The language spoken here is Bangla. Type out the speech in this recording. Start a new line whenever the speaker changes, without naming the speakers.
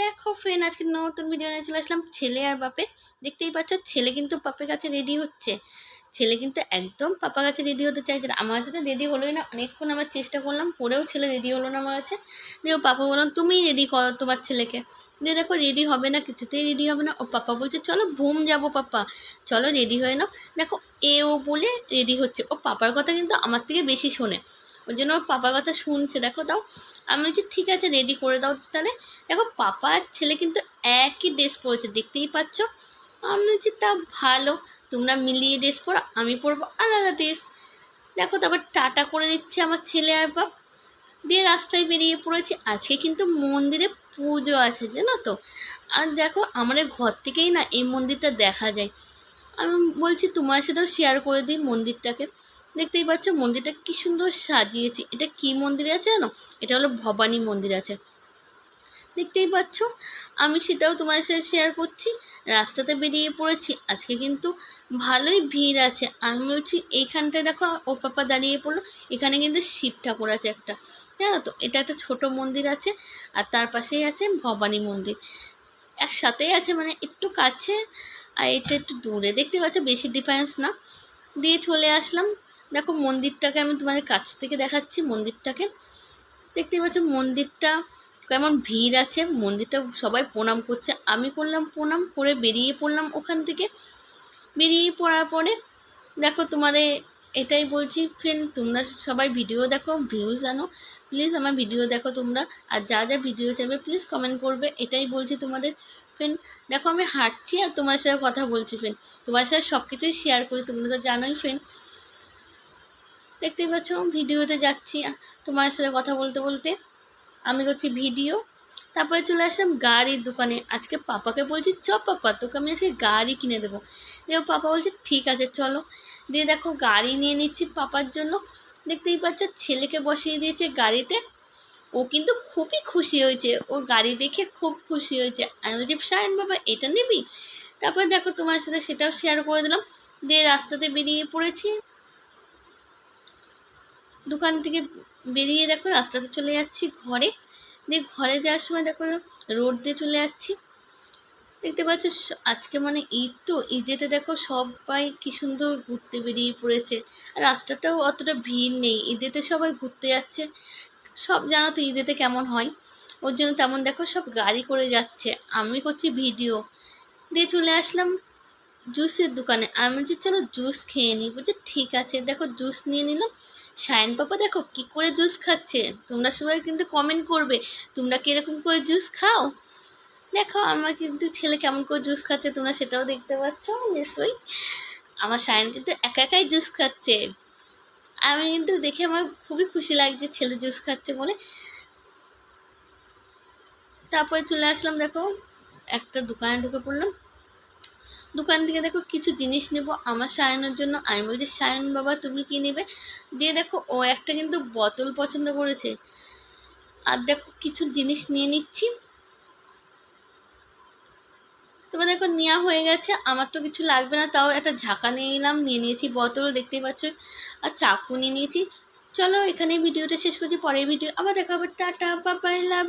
দেখো ফ্রেন্ড আজকে নতুন ভিডিও নিয়ে চলে আসলাম, ছেলে আর বাপের। দেখতেই পাচ্ছ, ছেলে কিন্তু পাপের কাছে রেডি হচ্ছে। ছেলে কিন্তু একদম পাপার কাছে রেডি হতে চাইছে না। আমার কাছে তো রেডি হলোই না, অনেকক্ষণ আমার চেষ্টা করলাম, পরেও ছেলে রেডি হলো না আমার কাছে। দিয়ে ও পাপা বললাম তুমিই রেডি করো তোমার ছেলেকে। দিয়ে দেখো রেডি হবে না, কিছুতেই রেডি হবে না। ও পাপা বলছে, চলো ভুম যাব পাপা। চলো রেডি হয়ে নাও। দেখো এ ও বলে রেডি হচ্ছে। ও পাপার কথা কিন্তু আমার থেকে বেশি শোনে। ওই জন্য ওর পাপার কথা শুনছে। দেখো, দাও। আমি বলছি, ঠিক আছে রেডি করে দাও তাহলে। দেখো পাপা আর ছেলে কিন্তু একই ড্রেস পরেছে, দেখতেই পাচ্ছ। আমি বলছি, তা ভালো, তোমরা মিলিয়ে ড্রেস পরো, আমি পরবো আলাদা ড্রেস দেখো, তারপর টাটা করে দিচ্ছে আমার ছেলে আর বাপ। দিয়ে রাস্তায় বেরিয়ে পড়েছি। আজকে কিন্তু মন্দিরে পুজো আছে, জানো তো? আর দেখো, আমাদের ঘর থেকেই না এই মন্দিরটা দেখা যায়। আমি বলছি, তোমার সাথেও শেয়ার করে দিই মন্দিরটাকে। দেখতেই পাচ্ছ, মন্দিরটা কি সুন্দর সাজিয়েছি। এটা কি মন্দির আছে জানো? এটা হলো ভবানী মন্দির আছে। দেখতেই পাচ্ছ, আমি সেটাও তোমার সাথে শেয়ার করছি। রাস্তাতে বেরিয়ে পড়েছি, আজকে কিন্তু ভালোই ভিড় আছে। আমি বলছি, এইখানটায় দেখো, ও পাপা দাঁড়িয়ে পড়ল, এখানে কিন্তু শিব ঠাকুর আছে একটা। জানো তো, এটা একটা ছোট মন্দির আছে, আর তার পাশেই আছে ভবানী মন্দির। একসাথেই আছে মানে একটু কাছে, আর এটা একটু দূরে। দেখতে পাচ্ছ, বেশি ডিফারেন্স না। দিয়ে চলে আসলাম। দেখো মন্দিরটাকে আমি তোমাদের কাছ থেকে দেখাচ্ছি, মন্দিরটাকে। দেখতে পাচ্ছ মন্দিরটা কেমন ভিড় আছে, মন্দিরটা সবাই প্রণাম করছে। আমি করলাম প্রণাম, করে বেরিয়ে পড়লাম ওখান থেকে। বেরিয়ে পড়ার পরে দেখো তোমাদের এটাই বলছি ফ্রেন্ড তোমরা সবাই ভিডিও দেখো ভিউজ আনো প্লিজ আমার ভিডিও দেখো তোমরা, আর যা যা ভিডিও চাইবে প্লিজ কমেন্ট করবে, এটাই বলছি তোমাদের। ফ্রেন্ড দেখো আমি হাঁটছি আর তোমার সাথে কথা বলছি ফ্রেন্ড তোমার সাথে সব কিছুই শেয়ার করি, তোমরা তো জানোই ফ্রেন্ড দেখতেই পাচ্ছ, ভিডিওতে যাচ্ছি তোমার সাথে কথা বলতে বলতে। আমি করছি ভিডিও। তারপরে চলে আসলাম গাড়ির দোকানে। আজকে পাপাকে বলছি, চ পাপা, তোকে আমি আজকে গাড়ি কিনে দেবো। দিয়ে পাপা বলছে, ঠিক আছে, চলো। দিয়ে দেখো, গাড়ি নিয়ে নিচ্ছি পাপার জন্য। দেখতেই পাচ্ছ, ছেলেকে বসিয়ে দিয়েছে গাড়িতে। ও কিন্তু খুবই খুশি হয়েছে। ও গাড়ি দেখে খুব খুশি হয়েছে। আমি বলছি, সায়ন বাবা, এটা নিবি? তারপরে দেখো, তোমার সাথে সেটাও শেয়ার করে দিলাম। দিয়ে রাস্তাতে বেরিয়ে পড়েছি। দোকান থেকে বেরিয়ে দেখো, রাস্তাতে চলে যাচ্ছি ঘরে। দিয়ে ঘরে যাওয়ার সময় দেখো রোড দিয়ে চলে যাচ্ছি। দেখতে পাচ্ছ আজকে মানে ঈদ তো, ঈদেতে দেখো সবাই কি সুন্দর ঘুরতে বেরিয়ে পড়েছে। আর রাস্তাটাও অতটা ভিড় নেই, ঈদেতে সবাই ঘুরতে যাচ্ছে। সব জানো তো ঈদেতে কেমন হয়। ওর জন্য তেমন দেখো সব গাড়ি করে যাচ্ছে, আমি করছি ভিডিও। দিয়ে চলে আসলাম জুসের দোকানে, আমি বলছি, চলো জুস খেয়ে নিই বলছি, ঠিক আছে। দেখো জুস নিয়ে নিলাম সায়ন পাপা দেখো কি করে জুস খাচ্ছে? তোমরা সবাই কিন্তু কমেন্ট করবে, তোমরা কীরকম করে জুস খাও? দেখো, আমার কিন্তু ছেলে কেমন করে জুস খাচ্ছে তোমরা সেটাও দেখতে পাচ্ছ, নিশ্চয়ই। আমার সায়ন কিন্তু একা একাই জুস খাচ্ছে। আমি কিন্তু দেখে আমার খুবই খুশি লাগছে ছেলে জুস খাচ্ছে বলে। তারপরে চলে আসলাম দেখো, একটা দোকানে ঢুকে পড়লাম। দোকান থেকে দেখো কিছু জিনিস নেব আমার সায়নের জন্য। আমি বলছি সায়ন বাবা, তুমি কি নেবে? দিয়ে দেখো, ও একটা কিন্তু বোতল পছন্দ করেছে। আর দেখো, কিছু জিনিস নিয়ে নিচ্ছি। তবে দেখো নেওয়া হয়ে গেছে। আমার তো কিছু লাগবে না, তাও একটা ঝাঁকা নিয়ে নিলাম, নিয়ে নিয়েছি বোতল, দেখতেই পাচ্ছ। আর চাকু নিয়ে নিয়েছি। চলো এখানে ভিডিওটা শেষ করছি, পরের ভিডিও আবার দেখা হবে। টাটা বাবাই লাভ